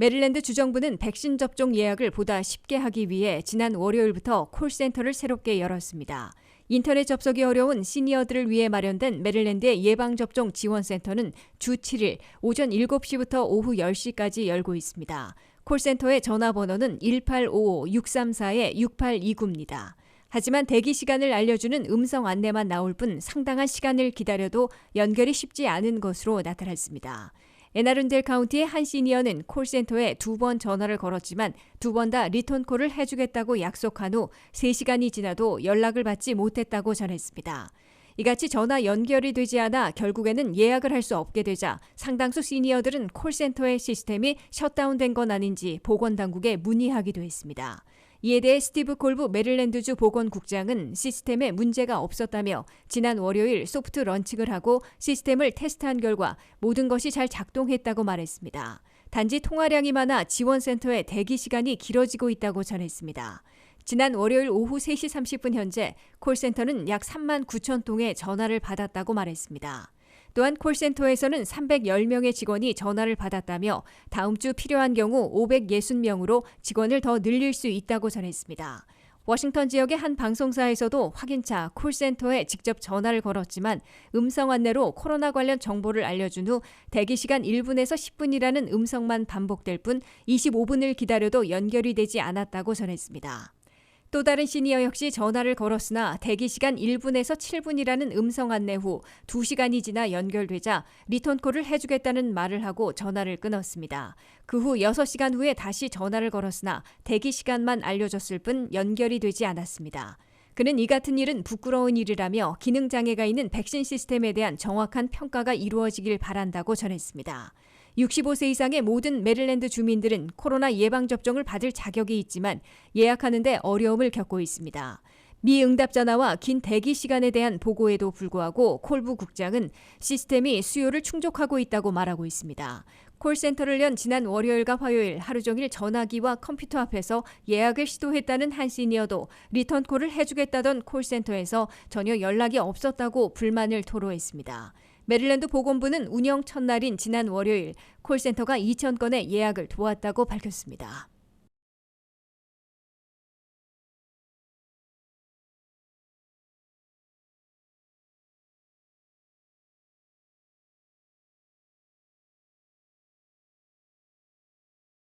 메릴랜드 주정부는 백신 접종 예약을 보다 쉽게 하기 위해 지난 월요일부터 콜센터를 새롭게 열었습니다. 인터넷 접속이 어려운 시니어들을 위해 마련된 메릴랜드의 예방접종 지원센터는 주 7일 오전 7시부터 오후 10시까지 열고 있습니다. 콜센터의 전화번호는 1855-634-6829입니다. 하지만 대기 시간을 알려주는 음성 안내만 나올 뿐 상당한 시간을 기다려도 연결이 쉽지 않은 것으로 나타났습니다. 에나룬델 카운티의 한 시니어는 콜센터에 두 번 전화를 걸었지만 두 번 다 리턴 콜을 해주겠다고 약속한 후 3시간이 지나도 연락을 받지 못했다고 전했습니다. 이같이 전화 연결이 되지 않아 결국에는 예약을 할 수 없게 되자 상당수 시니어들은 콜센터의 시스템이 셧다운된 건 아닌지 보건당국에 문의하기도 했습니다. 이에 대해 스티브 콜브 메릴랜드주 보건국장은 시스템에 문제가 없었다며 지난 월요일 소프트 런칭을 하고 시스템을 테스트한 결과 모든 것이 잘 작동했다고 말했습니다. 단지 통화량이 많아 지원센터의 대기 시간이 길어지고 있다고 전했습니다. 지난 월요일 오후 3시 30분 현재 콜센터는 약 3만 9천 통의 전화를 받았다고 말했습니다. 또한 콜센터에서는 310명의 직원이 전화를 받았다며 다음 주 필요한 경우 560명으로 직원을 더 늘릴 수 있다고 전했습니다. 워싱턴 지역의 한 방송사에서도 확인차 콜센터에 직접 전화를 걸었지만 음성 안내로 코로나 관련 정보를 알려준 후 대기 시간 1분에서 10분이라는 음성만 반복될 뿐 25분을 기다려도 연결이 되지 않았다고 전했습니다. 또 다른 시니어 역시 전화를 걸었으나 대기 시간 1분에서 7분이라는 음성 안내 후 2시간이 지나 연결되자 리턴콜을 해주겠다는 말을 하고 전화를 끊었습니다. 그 후 6시간 후에 다시 전화를 걸었으나 대기 시간만 알려줬을 뿐 연결이 되지 않았습니다. 그는 이 같은 일은 부끄러운 일이라며 기능장애가 있는 백신 시스템에 대한 정확한 평가가 이루어지길 바란다고 전했습니다. 65세 이상의 모든 메릴랜드 주민들은 코로나 예방접종을 받을 자격이 있지만 예약하는데 어려움을 겪고 있습니다. 미 응답 전화와 긴 대기 시간에 대한 보고에도 불구하고 콜부 국장은 시스템이 수요를 충족하고 있다고 말하고 있습니다. 콜센터를 연 지난 월요일과 화요일 하루 종일 전화기와 컴퓨터 앞에서 예약을 시도했다는 한 시니어도 리턴 콜을 해주겠다던 콜센터에서 전혀 연락이 없었다고 불만을 토로했습니다. 메릴랜드 보건부는 운영 첫날인 지난 월요일 콜센터가 2천 건의 예약을 도왔다고 밝혔습니다.